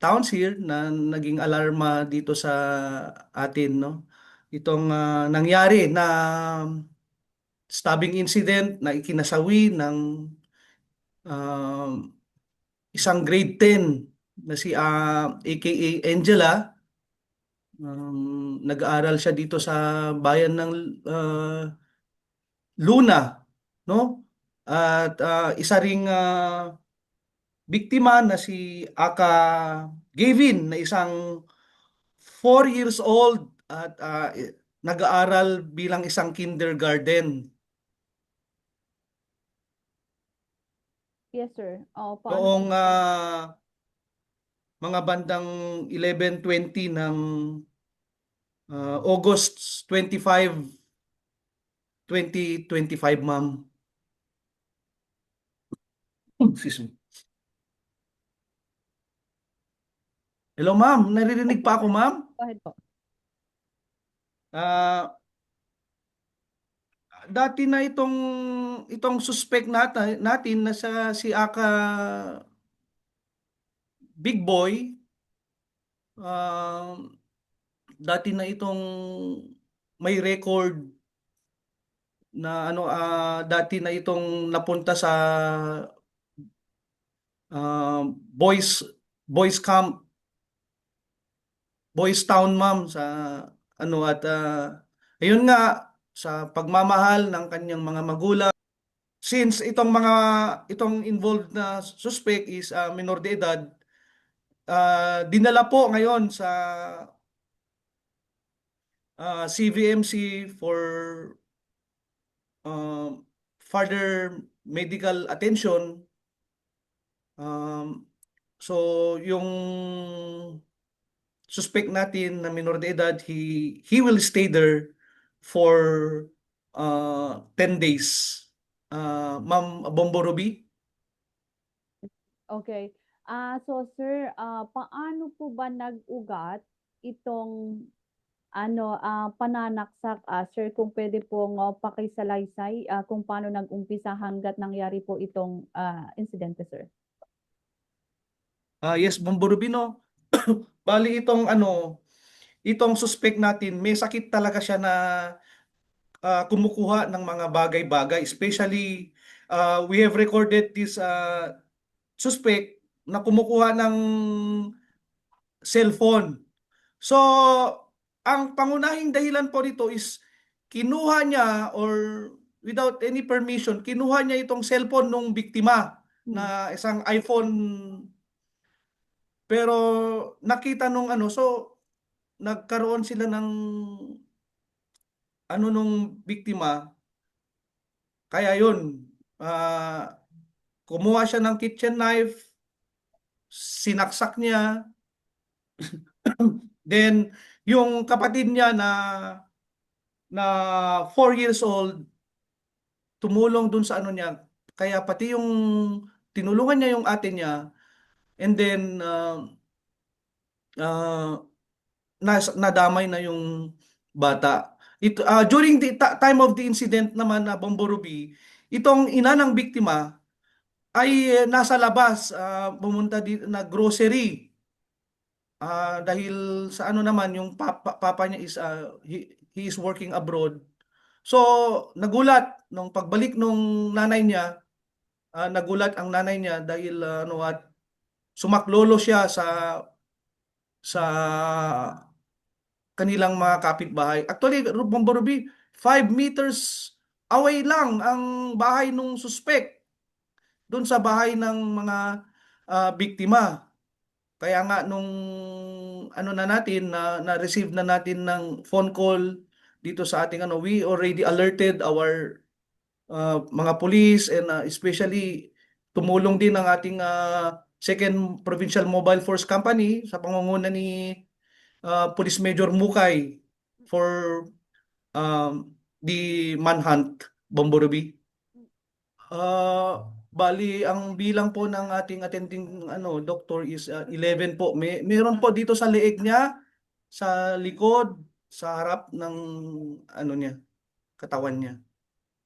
towns here na naging alarma dito sa atin, no? Itong ah, nangyari na stabbing incident na ikinasawi ng um, isang grade 10 na si ah, aka Angela. Um, nag-aaral siya dito sa bayan ng ah, Luna, no? At ah, isa ring ah, biktima na si Aka Gavin na isang 4 years old at i- nag-aaral bilang isang kindergarten. Yes, sir. Oh, paano Noong ah, mga bandang 11:20 ng ah, August 25, 2025, ma'am. Excuse me. Hello, ma'am. Naririnig pa ako, ma'am? Go ahead po. Ah, dati na itong itong suspect natin natin na sa si Aka Big Boy um, dati na itong may record na ano ah, dati na itong napunta sa ah, boys boys camp Boys Town ma'am sa ano at ah, ayun nga sa pagmamahal ng kanyang mga magulang. Since itong mga itong involved na suspect is ah, minor de edad ah, dinala po ngayon sa ah, CVMC for um, further medical attention. Um, so yung suspect natin na minor de edad, he he will stay there for uh, 10 days. Uh, Ma'am Bombo Ruby? Okay. Ah, so sir, ah, paano po ba nag-ugat itong ano ah, pananaksak ah, sir kung pwede pong uh, pakisalaysay ah, kung paano nag-umpisa hanggat nangyari po itong ah, insidente sir. Ah, yes, Bombo Ruby, no? Bali itong ano, itong suspect natin, may sakit talaga siya na ah, kumukuha ng mga bagay-bagay. Especially, ah, we have recorded this ah, suspect na kumukuha ng cellphone. So, ang pangunahing dahilan po nito is kinuha niya or without any permission, kinuha niya itong cellphone nung biktima na isang iPhone pero nakita nung ano so nagkaroon sila ng ano nung biktima kaya yun ah, kumuha siya ng kitchen knife sinaksak niya. Then yung kapatid niya na na 4 years old tumulong dun sa ano niya. Kaya pati yung tinulungan niya yung ate niya and then uh, uh, nas, nadamay na yung bata. Ito, ah, during the time of the incident naman na Bomborubi, itong ina ng biktima ay eh, nasa labas, ah, pumunta di, na grocery. Ah, dahil sa ano naman yung papa, papa niya is ah, he, he is working abroad. So, nagulat nung pagbalik nung nanay niya, ah, nagulat ang nanay niya dahil ah, ano at sumaklolo siya sa sa kanilang mga kapitbahay. Actually, Bomborubi, 5 meters away lang ang bahay nung suspect doon sa bahay ng mga ah, biktima. Kaya nga nung ano na natin na na-receive na natin ng phone call dito sa ating ano, we already alerted our uh, mga police and uh, especially tumulong din ang ating uh, Second Provincial Mobile Force Company sa pangunguna ni uh, Police Major Mukay for um, the manhunt, Bomborubi. Uh, bali, ang bilang po ng ating attending ano, doctor is uh, 11 po. May, meron po dito sa leeg niya, sa likod, sa harap ng ano niya, katawan niya.